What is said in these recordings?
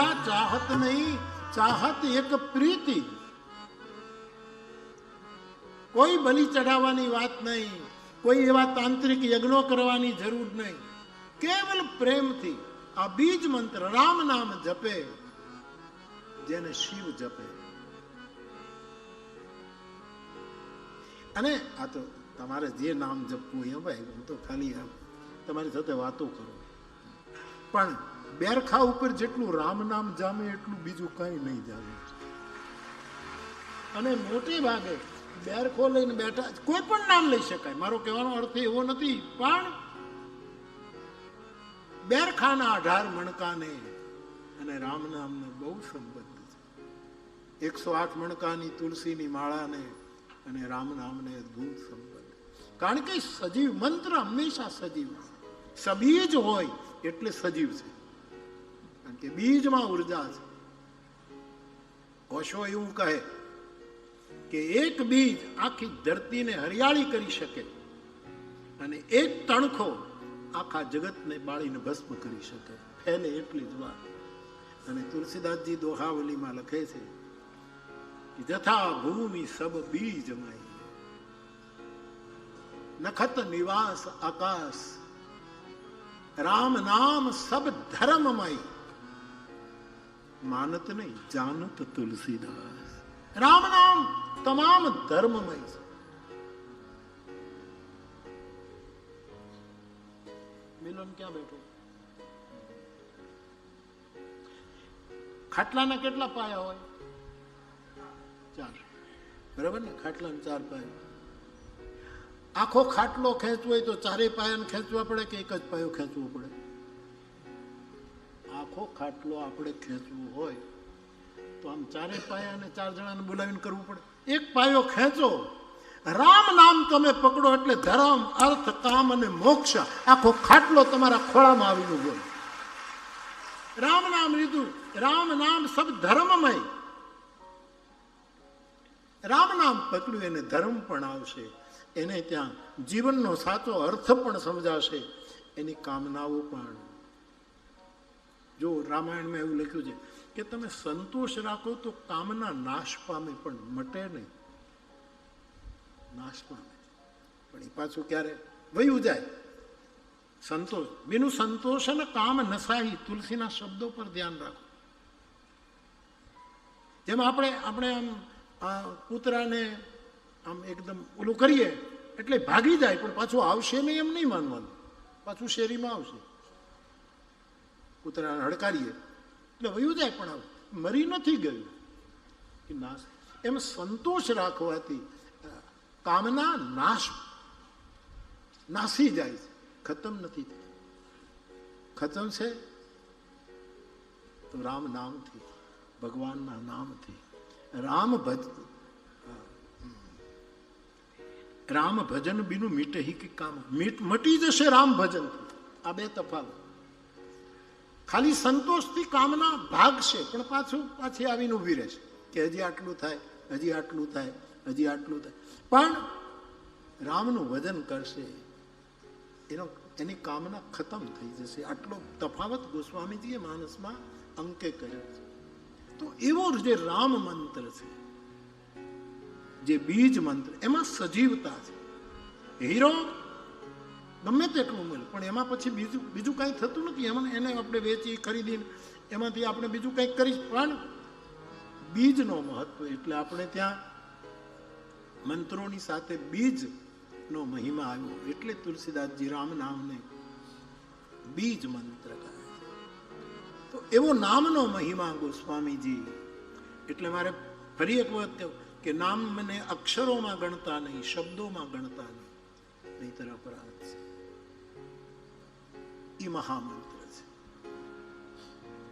પૂજા ચાહત નહીં, ચાહત એક પ્રીતિ. કોઈ બલિ ચઢાવવાની વાત નહીં, કોઈ એવા તાંત્રિક યજ્ઞો કરવાની જરૂર નહીં. કેવલ પ્રેમથી આ બીજ મંત્ર રામ નામ જપે, જેને શિવ જપે. અને આ તો તમારે જે નામ જપવું એ ભાઈ હું તો ખાલી તમારી સાથે વાતો કરું. પણ બેરખા ઉપર જેટલું રામ નામ જામે એટલું બીજું કઈ નહીં જામે. અને મોટે ભાગે બેરખો લઈને બેઠા, કોઈ પણ નામ લઈ શકાય. મારો કહેવાનો અર્થ એવો નથી, પણ બેરખાના અઢાર મણકાને અને રામ નામનો બહુ સંબંધ છે. એકસો આઠ મણકાની તુલસીની માળાને અને રામ નામને અદભુત સંબંધ કારણ કે સજીવ મંત્ર હંમેશા સજીવ છે. જ હોય એટલે સજીવ છે. કારણ કે બીજમાં ઊર્જા છે. ઓશો એવું કહે કે એક બીજ આખી ધરતીને હરિયાળી કરી શકે અને એક તણખો આખા જગતને બાળીને ભસ્મ કરી શકે. એને એટલી જ વાત. અને તુલસીદાસજી દોહાવલીમાં લખે છે કે જથા ભૂમિ સબ બીજમય નખત નિવાસ આકાશ. રામ નામ સબ ધર્મમય. માનત નહીં, જાનત તુલસીદાસ. રામ નામ તમામ ધર્મમય છે. મિલન ક્યાં બેઠો? ખાટલાના કેટલા પાયા હોય? ચાર. બરાબર ને? ખાટલાના ચાર પાયા. આખો ખાટલો ખેંચવો હોય તો ચારે પાયાને ખેંચવા પડે કે એક જ પાયો ખેંચવો પડે? આખો ખાટલો આપણે ખેંચવો હોય, તો આમ ચારેય પાયાને ચાર જણાને બોલાવીને કરવું પડે. એક પાયો ખેંચો. રામ નામ તમે પકડો એટલે ધર્મ, અર્થ, કામ અને મોક્ષ, આખો ખાટલો તમારા ખોળામાં આવીને ઊભો રામ નામ લીધું. રામ નામ સબ ધર્મમય. રામ નામ પકડ્યું એને ધર્મ પણ આવશે. એને ત્યાં જીવનનો સાચો અર્થ પણ સમજાશે. એની કામનાઓ પણ. જો રામાયણમાં એવું લખ્યું છે કે તમે સંતોષ રાખો તો કામના નાશ પામે, પણ મટે નહીં. નાશ પામે. પણ એ પાછું ક્યારે? વયું જાય. સંતોષ. બીનું સંતોષ અને કામ નસાહી તુલસીના શબ્દો પર ધ્યાન રાખો. જેમ આપણે આપણે આમ, આ કૂતરાને આમ એકદમ ઓલું કરીએ, એટલે ભાગી જાય, પણ પાછું આવશે નહીં એમ નહીં માનવાનું. પાછું શેરીમાં આવશે. કૂતરાને હડકારીએ. એટલે વયું જાય પણ મરી નથી ગયું. કે નાશ. એમ સંતોષ રાખવાથી કામના નાશ નાસી જાય છે. ખતમ નથી થતી. ખતમ છે? તો રામ નામથી, ભગવાનના નામથી. રામ ભજ રામ ભજન બીનું મીટે હિ કે કામ? મીટ મટી જશે રામ ભજન આ બે તફાવત. ખાલી સંતોષથી કામના ભાગશે પણ પાછું પાછી આવીને ઊભી રહેશે કે હજી આટલું થાય, હજી આટલું થાય, હજી આટલું થાય. પણ રામનું વજન કરશે, એનો, એની કામના ખતમ થઈ જશે. આટલો તફાવત ગોસ્વામીજીએ માનસમાં અંકે કર્યો છે. તો એવો જે રામ મંત્ર છે, જે બીજ મંત્ર, એમાં સજીવતા છે. હીરો ગમે તેટલું મળે. પણ એમાં પછી બીજું બીજું કાંઈ થતું નથી. એમાં એને આપણે વેચી ખરીદીને એમાંથી આપણે બીજું કંઈક કરી પણ બીજનો મહત્વ એટલે આપણે ત્યાં મંત્રોની સાથે બીજનો મહિમા આવ્યો. એટલે તુલસીદાસજી રામ નામને બીજ મંત્ર કહે તો એવો નામનો મહિમા ગોસ્વામીજી એટલે મારે ફરી એક વખત કે નામ મને અક્ષરોમાં ગણતા નહીં, શબ્દોમાં ગણતા નહીં. નહીતર અપરાધ છે. એ મહામંત્ર છે.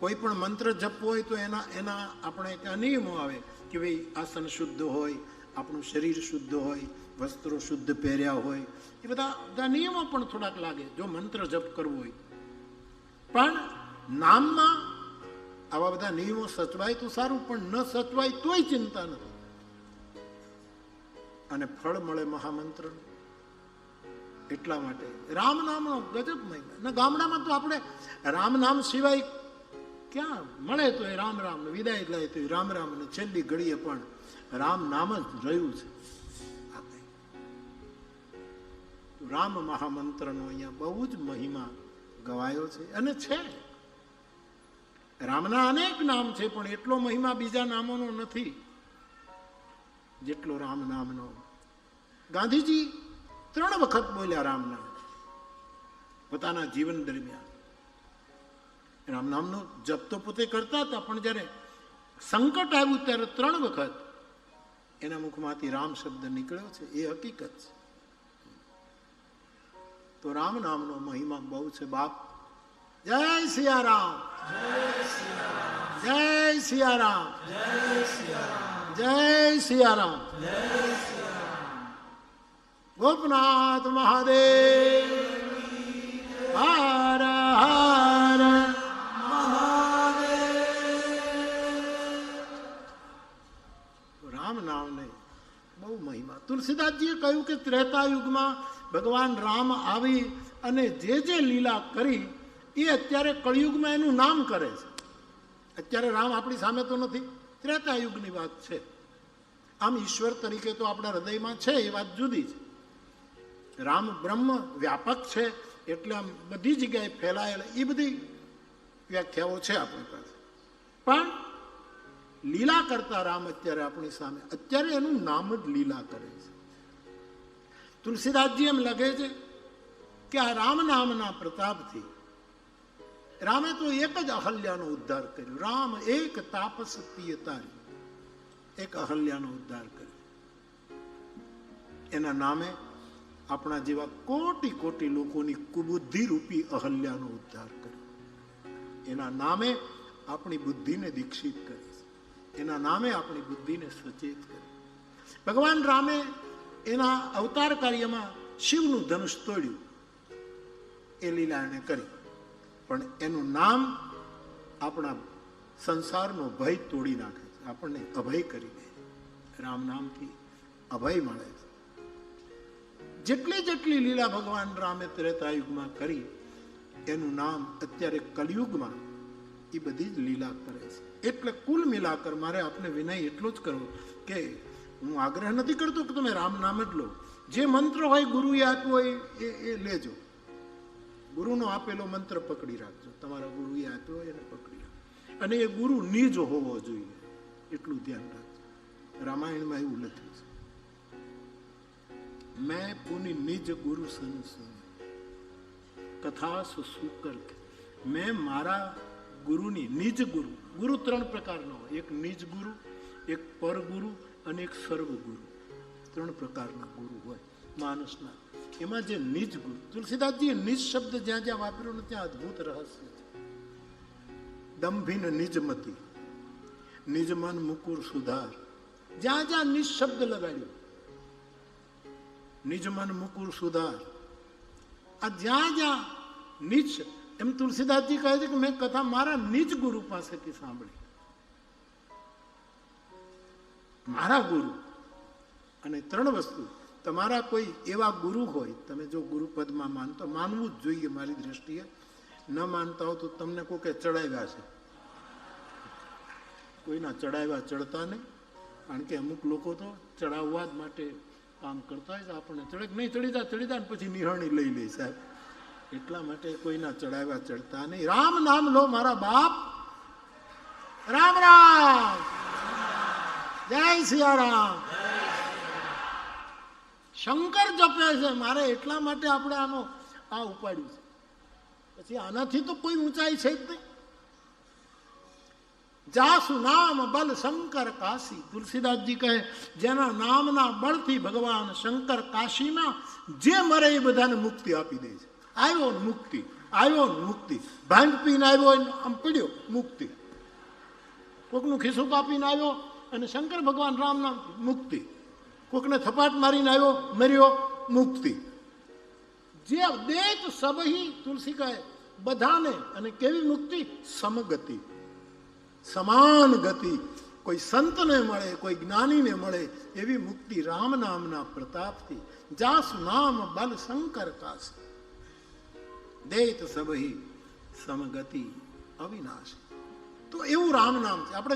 કોઈ પણ મંત્ર જપવો હોય તો એના એના આપણે ત્યાં નિયમો આવે કે ભાઈ આસન શુદ્ધ હોય, આપણું શરીર શુદ્ધ હોય, વસ્ત્રો શુદ્ધ પહેર્યા હોય. એ બધા બધા નિયમો પણ થોડાક લાગે, જો મંત્ર જપ કરવો હોય. પણ નામમાં આવા બધા નિયમો સચવાય તો સારું, પણ ન સચવાય તોય ચિંતા નથી અને ફળ મળે મહામંત્ર એટલા માટે. રામ નામનો ગજબ મહિમા ને ગામડામાં તો આપણે રામ નામ સિવાય ક્યાં મળે તો એ રામ રામ વિદાય લાય તો એ રામ રામ ને છેલ્લી ઘડીએ પણ રામ નામ જ રહ્યું છે. રામ મહામંત્રનો અહીંયા બહુ જ મહિમા ગવાયો છે. અને છે. રામના અનેક નામ છે, પણ એટલો મહિમા બીજા નામોનો નથી જેટલો રામ નામનો. ગાંધીજી ત્રણ વખત બોલ્યા રામ નામ પોતાના જીવન દરમિયાન. રામ નામનો જપ તો પોતે કરતા હતા, પણ જ્યારે સંકટ આવ્યું ત્યારે ત્રણ વખત એના મુખમાંથી રામ શબ્દ નીકળ્યો છે, એ હકીકત છે. તો રામ નામનો મહિમા બહુ છે, બાપ. જય સિયારામ. જય સિયારામ. જય સિયારામ. ગોપનાથ મહાદેવ. હર હર રામ નામને બહુ મહિમા. તુલસીદાસજીએ કહ્યું કે ત્રેતા યુગમાં ભગવાન રામ આવી અને જે જે લીલા કરી, એ અત્યારે કળિયુગમાં એનું નામ કરે છે. અત્યારે રામ આપણી સામે તો નથી. ત્રેતા યુગની વાત છે. આમ ઈશ્વર તરીકે તો આપણા હૃદયમાં છે એ વાત જુદી છે. રામ બ્રહ્મ વ્યાપક છે, એટલે આમ બધી જગ્યાએ ફેલાયેલા એ બધી વ્યાખ્યાઓ છે આપણી પાસે. પણ લીલા કરતા રામ અત્યારે આપણી સામે, અત્યારે એનું નામ જ લીલા કરે છે. તુલસીદાસજી એમ લખે છે કે આ રામ નામના પ્રતાપથી રામે તો એક જ અહલ્યાનો ઉદ્ધાર કર્યો. રામ એક તાપસ પિયતારી એક અહલ્યાનો ઉદ્ધાર કર્યો. એના નામે આપણા જેવા કોટી કોટી લોકોની કુબુદ્ધિ રૂપી અહલ્યાનો ઉદ્ધાર કર્યો. એના નામે આપણી બુદ્ધિને દીક્ષિત કરી. એના નામે આપણી બુદ્ધિને સચેત કરી. ભગવાન રામે એના અવતાર કાર્યમાં શિવનું ધનુષ તોડ્યું. એ લીલા એણે કરી. પણ એનું નામ આપણા સંસારનો ભય તોડી નાખે છે. આપણને અભય કરી દે રામ નામથી અભય મળે છે. જેટલી જેટલી લીલા ભગવાન રામે ત્રેતાયુગમાં કરી, એનું નામ અત્યારે કલયુગમાં એ બધી જ લીલા કરે છે. એટલે કુલ મિલાકર મારે આપને વિનય એટલો જ કરવો કે હું આગ્રહ નથી કરતો કે તમે રામ નામ જ લો. જે મંત્ર હોય ગુરુએ આપ્યો હોય એ એ લેજો. ગુરુનો આપેલો મંત્ર પકડી રાખજો. તમારા ગુરુએ આપ્યો હોય એને પકડી રાખજો. અને એ ગુરુ નિજ હોવો જોઈએ. એટલું ધ્યાન રાખજો. રામાયણમાં એવું લખ્યું છે. મેં पुनि નિજ ગુરુ સન કથા સુકર મેં મારા ગુરુની નિજ ગુરુ ગુરુ ત્રણ પ્રકારનો એક નિજ ગુરુ એક પરગુરુ અને એક સર્વગુરુ ત્રણ પ્રકારના ગુરુ હોય માણસના એમાં જે નિજ ગુરુ તુલસીદાસજીએ નિજ શબ્દ જ્યાં જ્યાં વાપર્યો ને ત્યાં અદ્ભુત રહસ્ય છે દંભીન નિજમતી નિજમન મુકુર સુધાર જ્યાં જ્યાં નિજ શબ્દ લગાડ્યો નિજ મન મુકુર સુધાર આ જ્યાં જ્યાં નિજ એમ તુલસીદાસજી કહે છે કે મેં કથા મારા નિજ ગુરુ પાસેથી સાંભળી મારા ગુરુ અને ત્રણ વસ્તુ તમારા કોઈ એવા ગુરુ હોય તમે જો ગુરુપદમાં માનતો માનવું જ જોઈએ મારી દ્રષ્ટિએ ન માનતા હો તો તમને કોકે ચડાવ્યા છે કોઈના ચડાવ્યા ચડતા નહીં કારણ કે અમુક લોકો તો ચડાવવા જ માટે કામ કરતા છે આપણને. ચડક નહીં ચડીતા ચડીતા ને પછી નિહરણી લઈ લે સાહેબ. એટલા માટે કોઈના ચડાવ્યા ચડતા નહીં. રામ નામ લો મારા બાપ. રામ રામ. જય સિયારામ. શંકર જપે છે. મારે એટલા માટે આપણે આનો આ ઉપાડ્યું છે. પછી આનાથી તો કોઈ ઊંચાઈ છે જ નહીં. જાસુ નામ બલ શંકર કાશી. તુલસીદાસજી કહે, જેના નામના બળથી ભગવાન શંકર કાશીમાં જે મરે એ બધાને મુક્તિ આપી દે છે. આવ્યો મુક્તિ આવ્યો મુક્તિ. ભાંગ પીને આવ્યો આમ પીડ્યો, મુક્તિ. કોકનું ખિસ્સું કાપીને આવ્યો અને શંકર ભગવાન રામ નામ મુક્તિ. કોકને થપાટ મારીને આવ્યો, મર્યો, મુક્તિ. જે દેત સબહી, તુલસી કહે, બધાને અને કેવી મુક્તિ? સમગતિ. સમાન ગતિ. કોઈ સંતને મળે, કોઈ જ્ઞાનીને મળે, એવી મુક્તિ રામ નામના પ્રતાપથી. જાસ નામ બલ શંકર કાશ. દેત સબહી સમગતિ અવિનાશ. તો એવું રામ નામ છે. આપણે